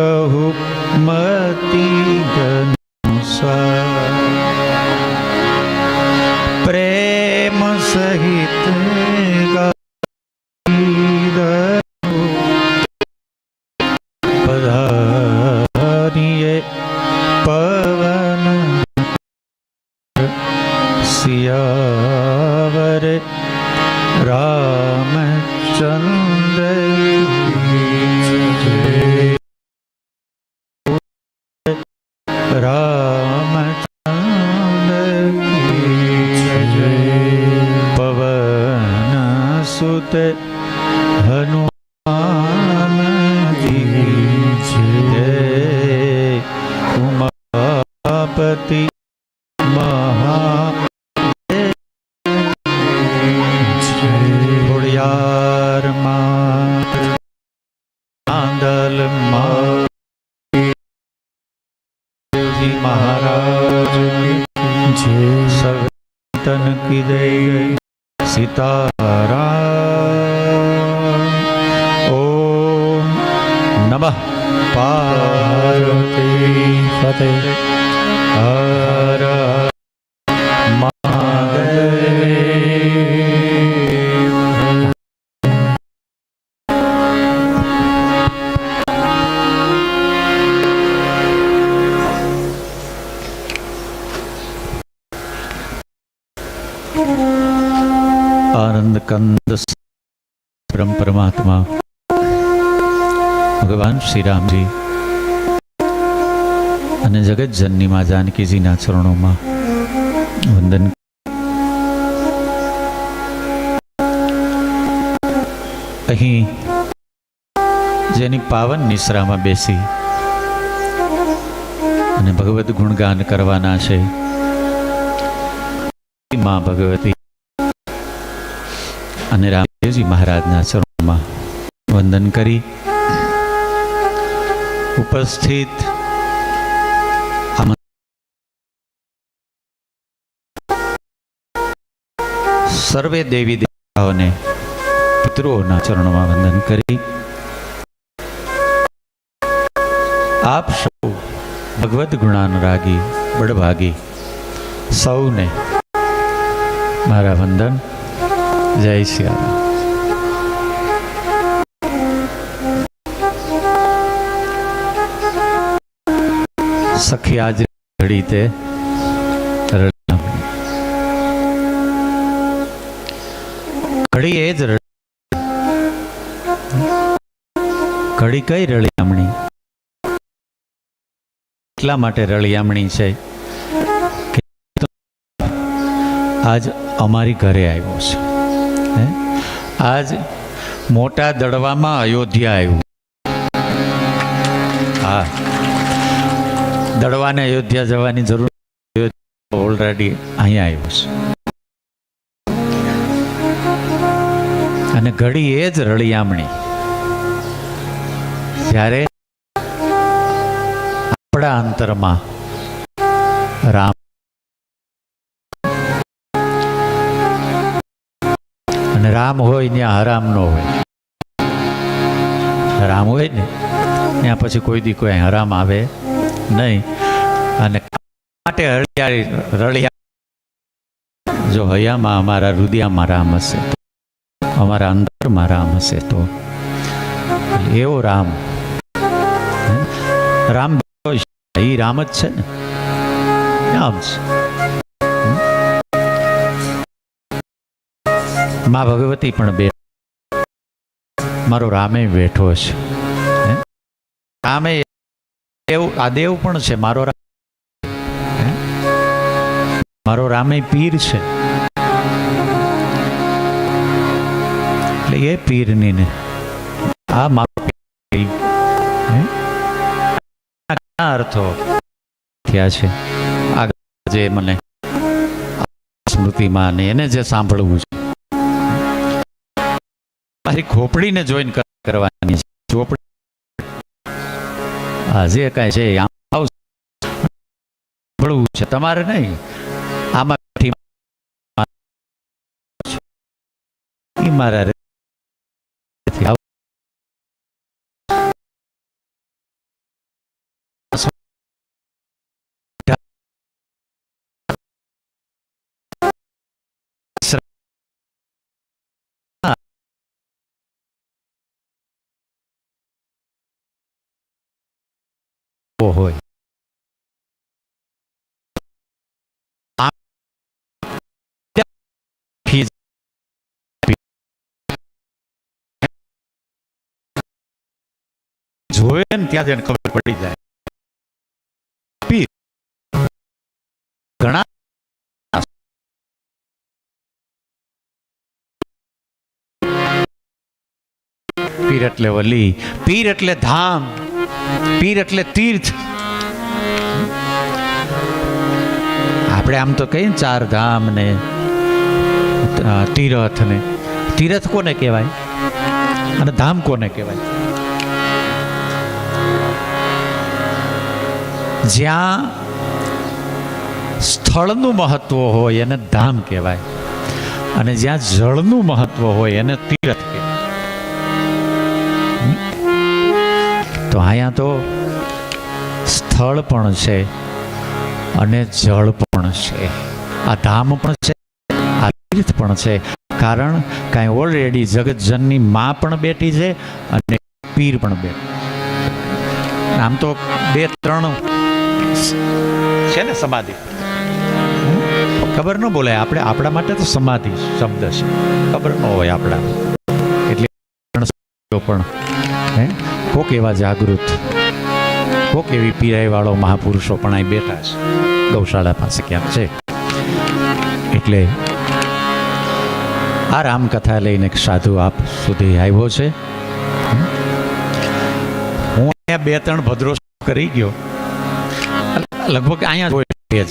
કથા કહું મતી સુત હનુમાનજી જય. ઉમાપતિ મહા ખોડિયાર માં આંદલમાં દેવજી મહારાજ જે સંતન કી દે. આનંદ કંદ પરમ પરમાત્મા ભગવાન શ્રી રામજી અને જગત જનની માં જાનકીજીના ચરણોમાં વંદન અહીં જેની પાવન નિશ્રામાં બેસી અને ભગવત ગુણગાન કરવાના છે માં ભગવતી અને રામદેવજી મહારાજના ચરણોમાં વંદન કરી. ઉપસ્થિત સર્વે દેવી દેવતાઓને પિતૃઓના ચરણોમાં વંદન કરી. આપ સૌ ભગવદ્ ગુણાનુરાગી બળભાગી સૌને મારા વંદન. જય શ્રી સખી આજ ઘડી તે. ઘડી એ જ ઘડી કઈ રળિયામણી? એટલા માટે રળિયામણી છે કે આજ અમારી ઘરે આવ્યો છે. આજ મોટા દડવામાં અયોધ્યા આવ્યું. હા. દડવાને અયોધ્યા જવાની જરૂર ઓલરેડી અહીંયા આવ્યો છે. અને ઘડી એ જ રળિયામણી. જ્યારે આપણા અંતરમાં રામ રામ હોય ત્યાં હરામ ન હોય. રામ હોય ને, ત્યાં પછી કોઈ દી કોઈ હરામ આવે નહીં. અને માટે હળિયાળી રળિયા જો હૈયામાં અમારા રુદિયામાં રામ હશે, અમારા અંદરમાં રામ હશે તો. એવો રામ. રામ એ રામ જ છે ને. રામ છે. મા ભગવતી પણ બે. મારો રામે બેઠો છે. રામે એવું આ દેવ પણ છે, મારો મારો રામે પીર છે. એટલે એ પીરની ને આ મારો અર્થો થયા છે. આગળ જે મને સ્મૃતિમાં ને એને જે સાંભળવું છે. મારી ખોપડીને જોઈન કરવાની છે. ચોપડી હા કાંઈ છે, આમ. સાંભળવું છે. તમારે નહીં. આમાં મારા હોય. જોવે ને ત્યાં જઈને ખબર પડી જાય. ઘણા પીર એટલે વલી, પીર એટલે ધામ. પીર એટલે તીર્થ. આપણે આમ તો કહીએ ચાર ધામ ને તીરથ ને. તીરથ કોને કહેવાય? અને ધામ કોને કહેવાય? જ્યાં સ્થળનું મહત્વ હોય એને ધામ કહેવાય. અને જ્યાં જળનું મહત્વ હોય એને તીરથ કહેવાય. તો અહીંયા તો સ્થળ પણ છે અને જળ પણ છે. આ ધામ પણ છે, આ તીર્થ પણ છે. કારણ કાંઈ ઓલરેડી જગતજનની માં પણ બેઠી છે અને પીર પણ બેઠી. આમ તો બે ત્રણ છે ને સમાધિ. ખબર ન બોલાય, આપણે આપણા માટે તો સમાધિ શબ્દ છે. ખબર ન હોય આપણા. એટલે પણ. હે? કોક એવા જાગૃત, કોક એવી પીરાઈ વાળો મહાપુરુષો પણ અહીં બેઠા છે. ગૌશાળા પાસે ક્યાંક છે. એટલે આ રામકથા લઈને એક સાધુ આપ સુધી આવ્યો છે. હું અહીંયા બે ત્રણ ભદ્રો કરી ગયો. લગભગ અહીંયા જોઈએ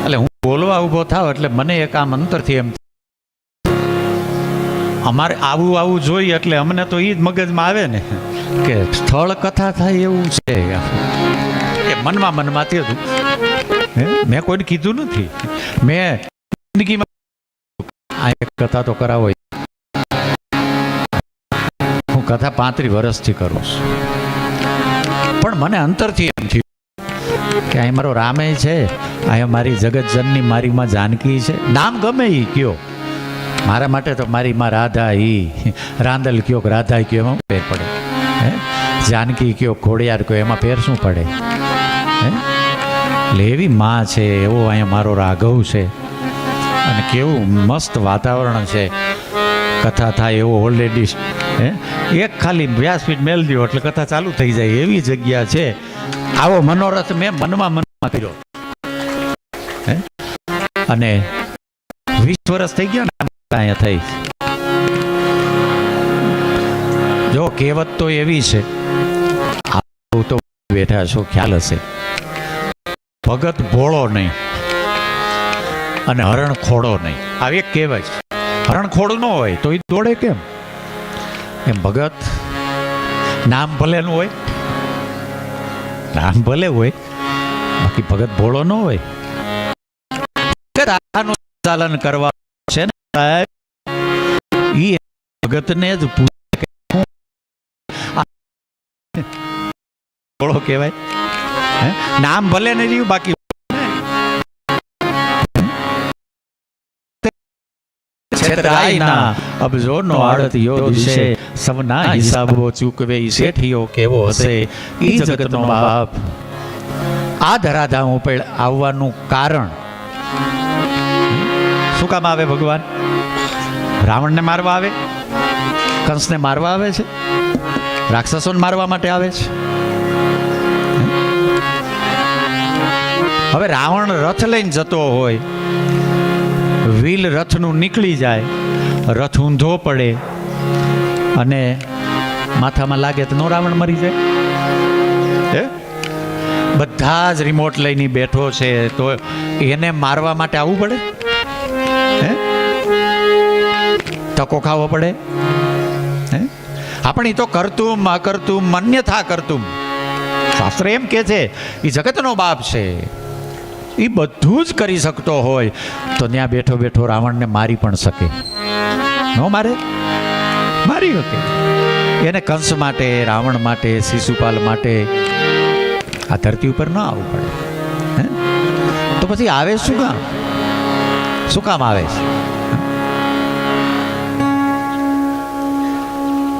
એટલે હું બોલવા ઊભો થાવ એટલે મને એક આમ અંતરથી એમ અમારે આવું આવું જોઈએ એટલે અમને તો એ જ મગજમાં આવે ને. કે સ્થળ કથા થાય એવું છે. એ મનમાં મનમાં તે હતું. હે? મેં કોઈને કીધું નથી. મેં જિંદગીમાં આ એક કથા તો કરાવો. હું કથા પાંત્રીસ વર્ષથી કરું છું. પણ મને અંતરથી એમ થયું કે અહીં મારો રામે છે. અહીંયા મારી જગતજનની મારીમાં જાનકી છે. નામ ગમે એ કયો. મારા માટે તો મારી માં રાધા ઈ રાંદલ કયો રાધા કયો એમાં ફેર પડે? હે? જાનકી કયો ઘોડિયાર કયો એમાં ફેર શું પડે? હે? એટલે એવી માં છે, એવો અહીંયા મારો રાઘવ છે. અને કેવું મસ્ત વાતાવરણ છે. કથા થાય એવો ઓલરેડી હે? એક ખાલી વ્યાસપીઠ મેલ દો એટલે કથા ચાલુ થઈ જાય. એવી જગ્યા છે. આવો મનોરથ મેં મનમાં મનમાં કર્યો. હે? અને વીસ વર્ષ થઈ ગયા ને અહીંયા થઈ. જો કહેવત તો એવી છે. તો બેઠા છો, ખ્યાલ હશે. ભગત ભોળો નહીં અને હરણ ખોડો નહીં. આવી એક કહેવાય છે. હરણ ખોડું ન હોય તો એ દોડે કેમ? એમ ભગત નામ ભલેનું હોય, નામ ભલે હોય, બાકી ભગત ભોળો ન હોય. સંચાલન કરવા છે ને? સાહેબ ભગતને જ ભોળો કહેવાય. નામ ભલે નહીં રહ્યું બાકી હિસાબો ચૂકવે શેઠિયો કેવો હશે ઈ જગતનો બાપ. આ ધરાધામ ઉપર આવવાનું કારણ. શું કામ આવે ભગવાન? રાવણને મારવા આવે? કંસને મારવા આવે છે? રાક્ષસોને મારવા માટે આવે છે? હવે રાવણ રથ લઈને જતો હોય વ્હીલ રથનું નીકળી જાય રથ ઊંધો પડે અને માથામાં લાગે તો નો રાવણ મરી જાય? હે? બધા જ રિમોટ લઈને બેઠો છે તો એને મારવા માટે આવવું પડે? ટકો ખાવો પડે? હે? આપણે તો કરતું અકરતું મન્યથા કરતું શાસ્ત્ર એમ કે છે એ જગતનો બાપ છે. એ બધું જ કરી શકતો હોય. તો ત્યાં બેઠો બેઠો રાવણને મારી પણ શકે. ન મારે? મારી શકે. એને કંસ માટે, રાવણ માટે, શિશુપાલ માટે આ ધરતી ઉપર ન આવવું પડે. હે? તો પછી આવે શું કામ? શું કામ આવે છે?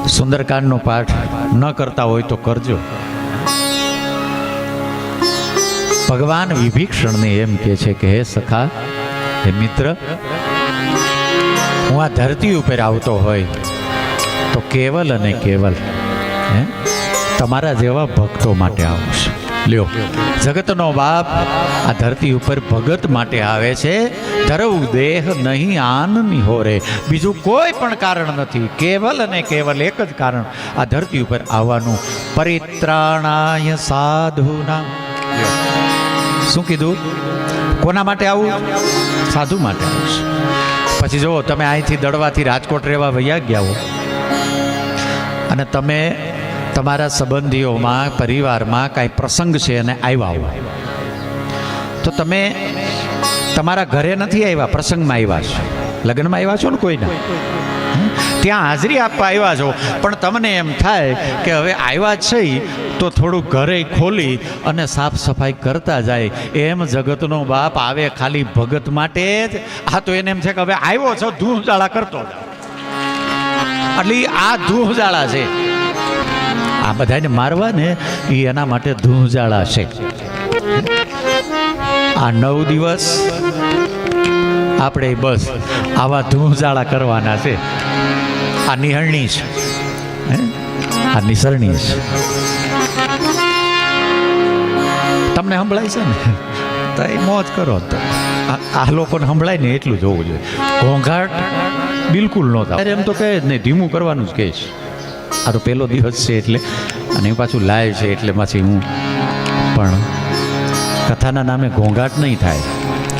સુંદરકાંડનો પાઠ ન કરતા હોય તો કરજો. ભગવાન વિભીક્ષણને એમ કે છે કે, હે સખા, હે મિત્ર, હું આ ધરતી ઉપર આવતો હોય તો કેવલ અને કેવલ, હે, તમારા જેવા ભક્તો માટે આવું છું. લ્યો. જગતનો બાપ આ ધરતી ઉપર ભગત માટે આવે છે. ધરવ દેહ નહીં આનની હોરે. બીજું કોઈ પણ કારણ નથી. કેવલ અને કેવલ એક જ કારણ આ ધરતી ઉપર આવવાનું. પરિત્રાણાય સાધુના. શું કીધું? કોના માટે આવું? સાધુ માટે. પછી જુઓ, તમે અહીંથી દડવાથી રાજકોટ રહેવા વૈયા ગયા હો. અને તમે તમારા સંબંધીઓમાં, પરિવારમાં કાંઈ પ્રસંગ છે અને આવ્યા હો તો તમે તમારા ઘરે નથી આવ્યા, પ્રસંગમાં આવ્યા છો? લગ્નમાં આવ્યા છો ને કોઈના? ત્યાં હાજરી આપવા આવ્યા છો. પણ તમને એમ થાય કે હવે આવ્યા છે તો થોડું ઘરે ખોલી અને સાફ સફાઈ કરતા જાય. એમ જગતનો બાપ આવે ખાલી ભગત માટે જ. આ તો એને એમ છે કે હવે આવ્યો છો ધૂળ જાળા કરતો. એટલે આ ધૂળ જાળા છે. આ બધાને મારવા ને એ એના માટે ધૂંજાળા છે. આ નવ દિવસ આપણે બસ આવા ધૂંજાળા કરવાના છે. આ નિહળણી છે. આ નિસરણી છે. તમને સંભળાય છે ને? તો એ મોજ કરો તો. આ લોકોને સંભળાય ને એટલું જોવું જોઈએ. ઘોંઘાટ બિલકુલ નહોતા એમ તો કહે જ નહીં, ધીમું કરવાનું જ કહે છે. આ તો પહેલો દિવસ છે એટલે અને પાછું લાઈવ છે એટલે પાછી હું પણ કથાના નામે ઘોંઘાટ નહીં થાય.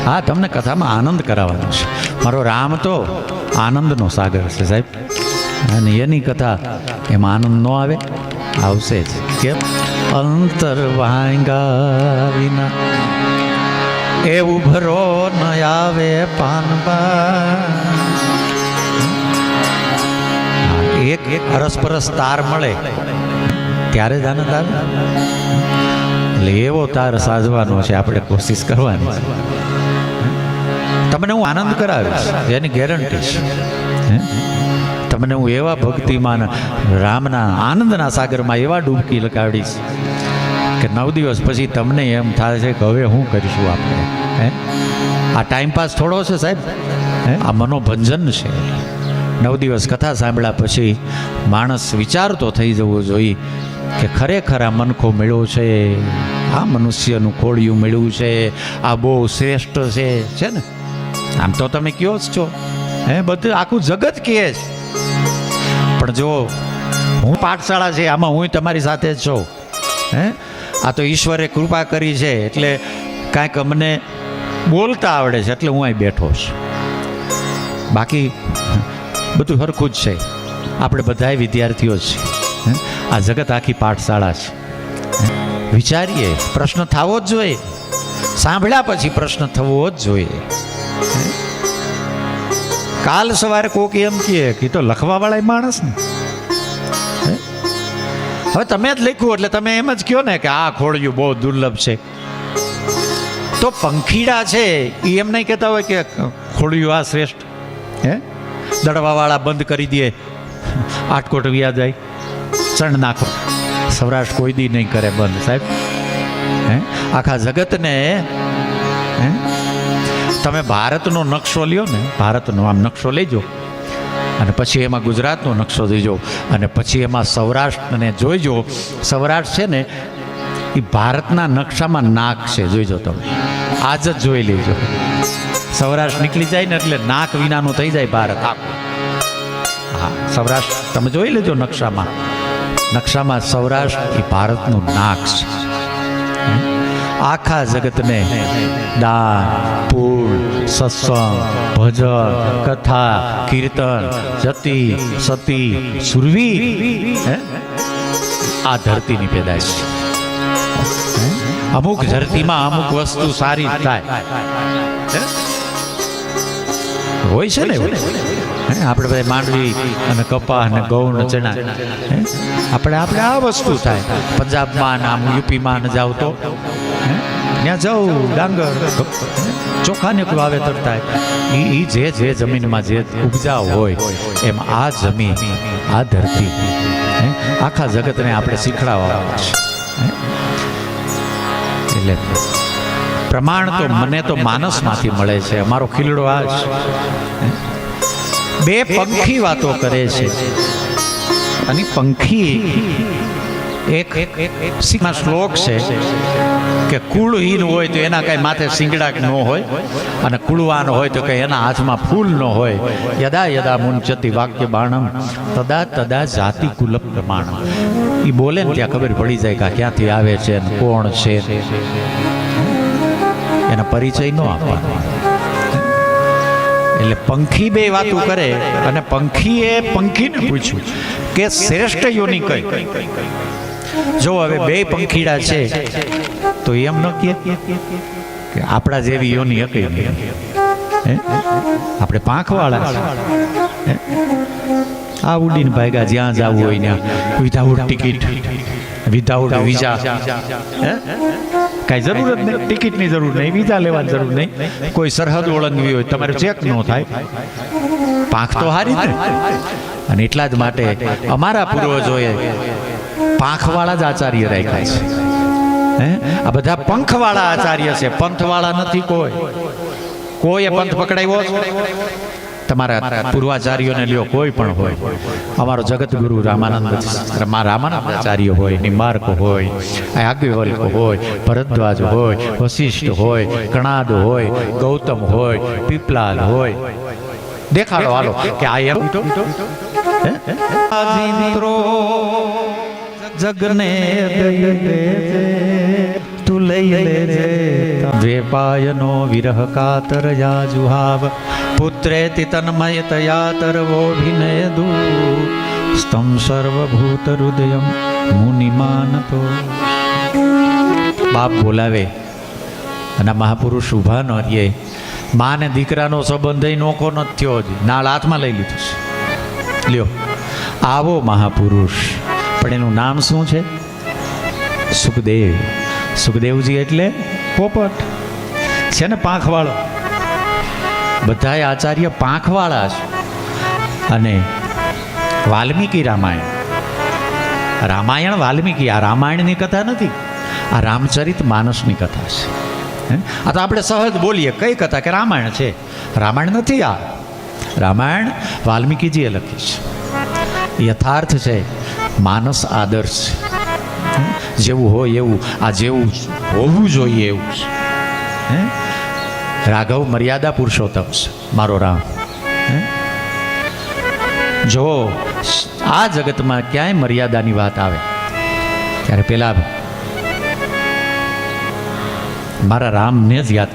હા, તમને કથામાં આનંદ કરાવવાનો છે. મારો રામ તો આનંદનો સાગર છે સાહેબ. અને એની કથા એમાં આનંદ ન આવે, આવશે જ. કેમ? અંતર વાંગા વિના એવું ભરો ન આવે પાનબા એક એક અરસપરસ તાર મળે. ત્યારે જ આનંદ આવે. એટલે એવો તાર સાજવાનો છે, આપણે કોશિશ કરવાની. તમને હું આનંદ કરાવીશ, એની ગેરંટી છે. હે? તમને હું એવા ભક્તિમાન, રામના, આનંદના સાગરમાં એવા ડૂબકી લગાડીશ કે નવ દિવસ પછી તમને એમ થાય છે કે હવે શું કરીશું આપણે. હે? આ ટાઈમ પાસ થોડો છે સાહેબ. હે? આ મનોભંજન છે. નવ દિવસ કથા સાંભળ્યા પછી માણસ વિચારતો થઈ જવો જોઈએ કે ખરેખર આ મનખો મેળવો છે, આ મનુષ્યનું ખોડિયું મેળવું છે, આ બહુ શ્રેષ્ઠ છે છે ને? આમ તો તમે કયો જ છો. હે, બધું આખું જગત કહે છે. પણ જો હું પાઠશાળા છે, આમાં હું તમારી સાથે જ છું. હે? આ તો ઈશ્વરે કૃપા કરી છે, એટલે કાંઈક અમને બોલતા આવડે છે, એટલે હું અહીં બેઠો છું. બાકી બધું હરખું જ છે. આપણે બધાય વિદ્યાર્થીઓ છીએ? આ જગત આખી પાઠશાળા છે. વિચારીએ, પ્રશ્ન થવો જ જોઈએ. સાંભળ્યા પછી પ્રશ્ન થવો જ જોઈએ. કાલ સવારે કોક એમ કહે કે તો લખવાવાળા માણસ ને. હવે તમે જ લખ્યું એટલે તમે એમ જ કહો ને કે આ ખોડિયું બહુ દુર્લભ છે. તો પંખીડા છે એ એમ નહીં કહેતા હોય કે ખોડિયું આ શ્રેષ્ઠ. હે? દડવાવાળા બંધ કરી દે. આટકોટ વ્યા જાય. ચણ નાખો. સૌરાષ્ટ્ર કોઈ દી નહીં કરે બંધ, સાહેબ. હે? આખા જગતને, હે? તમે ભારતનો નકશો લ્યો ને, ભારતનો આમ નકશો લેજો. અને પછી એમાં ગુજરાતનો નકશો જોઈજો અને પછી એમાં સૌરાષ્ટ્રને જોઈજો. સૌરાષ્ટ્ર છે ને, એ ભારતના નકશામાં નાક છે. જોઈજો તમે. આજ જ જોઈ લેજો. સૌરાષ્ટ્ર નીકળી જાય ને એટલે નાક વિનાનું થઈ જાય ભારત. આખું હા, સૌરાષ્ટ્ર, તમે જોઈ લેજો નકશામાં. નકશામાં સૌરાષ્ટ્ર એ ભારતનું નાક છે. આખા જગતને દાન પૂળ સત્સંગ, ભજન, કથા, કીર્તન, જતી, સતી, સુરવી આ ધરતીની પેદાશ અમુક ધરતીમાં અમુક વસ્તુ સારી થાય? હોય છે ને આપણે બધા માંડવી અને કપા અને ઘઉં ને ચણા. આપણે આપણે આ વસ્તુ થાય. પંજાબમાં ને આમ યુપીમાં ને જાવ તો. ત્યાં જાઉં ડાંગર ચોખાને વાવેતર થાય. એ એ જે જે જમીનમાં જે ઉપજાવ હોય એમ આ જમીન આ ધરતી. આખા જગતને આપણે શીખડાવવા છે એટલે પ્રમાણ તો મને તો માનસમાંથી મળે છે અમારો ખીલડો આ જ. બે પંખી વાતો કરે છે. અને પંખી એક શ્લોક છે કે કુળહીન હોય તો એના કઈ માથે સિંગડા ન હોય અને કુળવાન હોય તો કઈ એના હાથમાં ફૂલ ન હોય. યદા યદા મુંચતી વાક્ય બાણમ તદા તદા જાતિ કુલ પ્રમાણ એ બોલે ને ત્યાં ખબર પડી જાય કે ક્યાંથી આવે છે કોણ છે. એના પરિચય ન આપવાનો. એટલે પંખી બે વાતો કરે અને પંખીએ પંખીને પૂછ્યું કે શ્રેષ્ઠ યોની કઈ? જો હવે બે પંખીડા છે તો એમ ન કહે કે આપણા જેવી યોની હકી નહીં. આપણે પાંખવાળા આ ઉડીને ભાગ્યા જ્યાં જવું હોય ત્યાં. વિધાઉટ ટિકિટ વિધાઉટ વિઝા હે? કાંઈ જરૂર જ નહીં ટિકિટની જરૂર નહીં વિઝા લેવાની જરૂર નહીં. કોઈ સરહદ ઓળંગવી હોય તમારે ચેક ન થાય. પાંખ તો હારી ને અને એટલા જ માટે અમારા પૂર્વજોએ પાંખવાળા જ આચાર્ય રાખ્યા છે. હે? આ બધા પંખવાળા આચાર્ય છે. પંથવાળા નથી કોઈ. કોઈએ પંથ પકડાવ્યો? તમારા પૂર્વાચાર્યોને લ્યો કોઈ પણ હોય. અમારો જગતગુરુ રામાનંદ મા રામાનંદ હોય નિમાર્ક હોય આગેવલ્ક હોય ભરદ્વાજ હોય વશિષ્ઠ હોય કણાદ હોય ગૌતમ હોય પીપલાદ હોય. દેખાડો હાલો કે આ એમ મિત્રો જગને તું લઈ લેજે. દ્વેપાયનો વિરહ કાતર યા જુહાવ પુત્રેતિ તન્મયતયા તરવોભિનયદુ સ્તમ સર્વભૂત હૃદયમ મુનિમાનતો બાપ બોલાવે અને મહાપુરુષ ઊભા ન રહીએ મા ને દીકરાનો સંબંધ નોખો નથી થયો જ નાળ હાથમાં લઈ લીધું છે. લ્યો આવો મહાપુરુષ. પણ એનું નામ શું છે? સુખદેવ. સુખદેવજી એટલે? પોપટ. છે ને પાંખવાળો? બધાય આચાર્ય પાંખવાળા છે અને વાલ્મીકી રામાયણ. રામાયણ વાલ્મીકી, આ રામાયણની કથા નથી, આ રામચરિત માનસની કથા છે? આ તો આપણે સહજ બોલીએ, કઈ કથા? કે રામાયણ છે. રામાયણ નથી આ. રામાયણ વાલ્મીકીજીએ લખી છે. યથાર્થ છે, માનસ આદર્શ જેવું હોય એવું, આ જેવું હોવું જોઈએ એવું છે. હે? રાઘવ મર્યાદા પુરુષોત્તમ મારો રામ? જો આ જગતમાં ક્યાંય મર્યાદાની વાત આવે ત્યારે પેલા મારા રામને જ યાદ